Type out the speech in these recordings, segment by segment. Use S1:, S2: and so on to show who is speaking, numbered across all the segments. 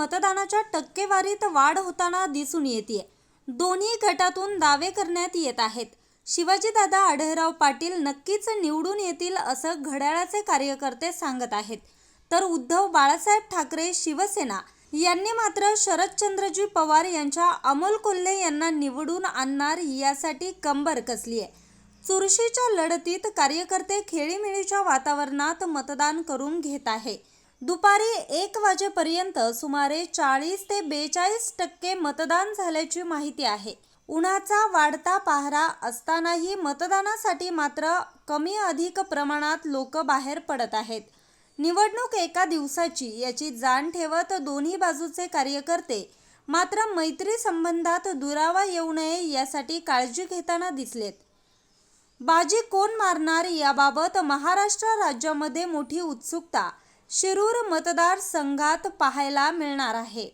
S1: मतदानाच्या टक्केवारीत वाढ होताना दिसून येते दोन्ही गटातून दावे करण्यात येत आहेत. शिवाजीदादा आढळराव पाटील नक्कीच निवडून येतील असं घड्याळाचे कार्यकर्ते सांगत आहेत. तर उद्धव बाळासाहेब ठाकरे शिवसेना यांनी मात्र शरदचंद्रजी पवार यांच्या अमोल कोल्हे यांना निवडून आणणार यासाठी कंबर कसली आहे चुरशीच्या लढतीत कार्यकर्ते खेळीमेळीच्या वातावरणात मतदान करून घेत आहे. दुपारी एक वाजेपर्यंत सुमारे चाळीस ते बेचाळीस टक्के मतदान झाल्याची माहिती आहे. उन्हाचा वाढता पहारा असतानाही मतदानासाठी मात्र कमी अधिक प्रमाणात लोक बाहेर पडत आहेत. निवडणूक एका दिवसाची याची जाण ठेवत दोन्ही बाजूचे कार्यकर्ते मात्र मैत्री संबंधात दुरावा येऊ नये यासाठी काळजी घेताना दिसलेत. बाजी कोण मारणार याबाबत महाराष्ट्र राज्यामध्ये मोठी उत्सुकता शिरूर मतदारसंघात पाहायला मिळणार आहे.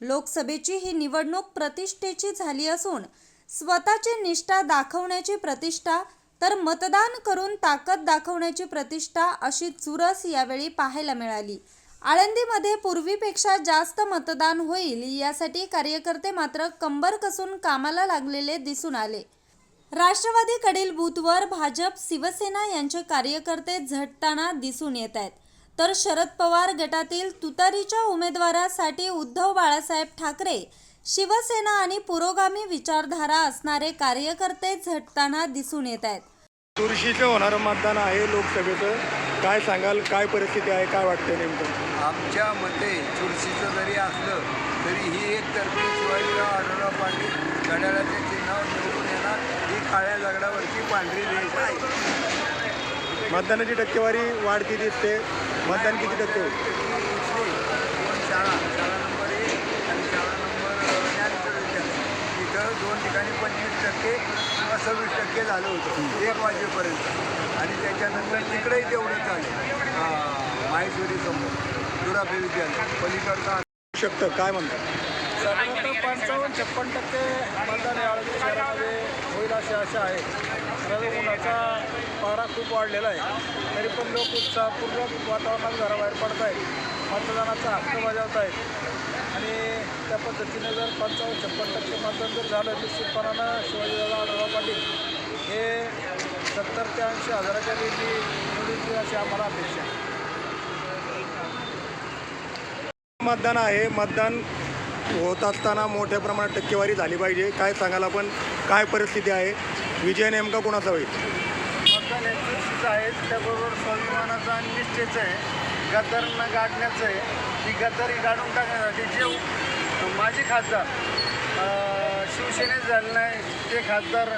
S1: लोकसभेची ही निवडणूक प्रतिष्ठेची झाली असून स्वतःची निष्ठा दाखवण्याची प्रतिष्ठा तर मतदान करून ताकद दाखवण्याची प्रतिष्ठा अशी चुरस यावेळी पाहायला मिळाली. आळंदीमध्ये पूर्वीपेक्षा जास्त मतदान होईल यासाठी कार्यकर्ते मात्र कंबर कसून कामाला लागलेले दिसून आले. राष्ट्रवादीकडील बूथवर भाजप शिवसेना यांचे कार्यकर्ते झटताना दिसून येत आहेत. तर शरद पवार गटातील तुतारीच्या उमेदवारासाठी उद्धव बाळासाहेब ठाकरे शिवसेना आणि पुरोगामी विचारधारा असणारे कार्यकर्ते झटताना दिसून येत आहेत.
S2: चुरशीचं होणारं मतदान आहे लोकसभेचं. काय सांगाल? काय परिस्थिती आहे? काय वाटतं नेमकं?
S3: आमच्या मते चुरशीचं जरी असलं तरी ही एक तर्फी शिवाजीराव आढळराव पाटील घड्याळाचे चिन्हावर निवडून येणार. ही काळ्या दगडावरची पांढरी रेष आहे.
S2: मतदानाची टक्केवारी वाढती दिसते. मतदान किती टक्के होईल?
S3: शाळा शाळा नंबर एक आणि शाळा नंबर ज्ञानेश्वर विद्यालय तिथं दोन ठिकाणी पंचवीस टक्के किंवा सव्वीस टक्के झालं होतं एक वाजेपर्यंत आणि त्याच्यानंतर तिकडेही तेवढंच झालं माहेश्वरी समोर दुराबे विद्यालय पलीकडचा
S2: शकतं. काय म्हणतात?
S4: साधारणतः पंचावन्न छप्पन टक्के मतदान या आळंदी शहरामध्ये होईल अशा आहेत आहे उन्हाचा पारा खूप वाढलेला आहे. तरी पण लोक उत्साहपूर्वक वातावरणात घराबाहेर पडत आहेत मतदानाचा हक्क बजावत आहेत आणि त्या पद्धतीने जर पंचावन्न छप्पन टक्के मतदान जर झालं निश्चितपणानं शिवाजीदादा आढावा पाटील हे सत्तर ते ऐंशी हजाराच्या रेटी निवडून अशी आम्हाला अपेक्षा आहे.
S2: मतदान आहे. मतदान होत असताना मोठ्या प्रमाणात टक्केवारी झाली पाहिजे. काय सांगाल आपण? काय परिस्थिती आहे? विजय नेमका कोणाचा होईल?
S4: मतदान हे आहे त्याबरोबर स्वाभिमानाचं आणि निष्ठेचं आहे. न गाडण्याचं आहे. ती गद्दारी गाडून टाकण्यासाठी जे माजी खासदार अं, शिवसेनेत झाले नाही ते खासदार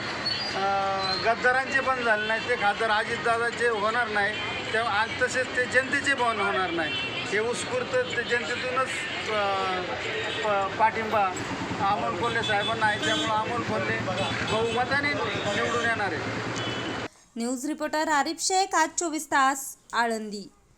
S4: गद्दारांचे पण झाले नाही ते खासदार अजितदादाचे होणार नाही. तेव्हा आज तसेच ते जनतेचे भवन होणार नाही. हे उत्स्फूर्त ते जनतेतूनच प- पाठिंबा अमोल कोल्हे साहेबांना आहे. त्यामुळं अमोल कोल्हे बहुमताने निवडून येणार आहे
S1: न्यूज रिपोर्टर आरिफ शेख आज चोवीस तास आळंदी.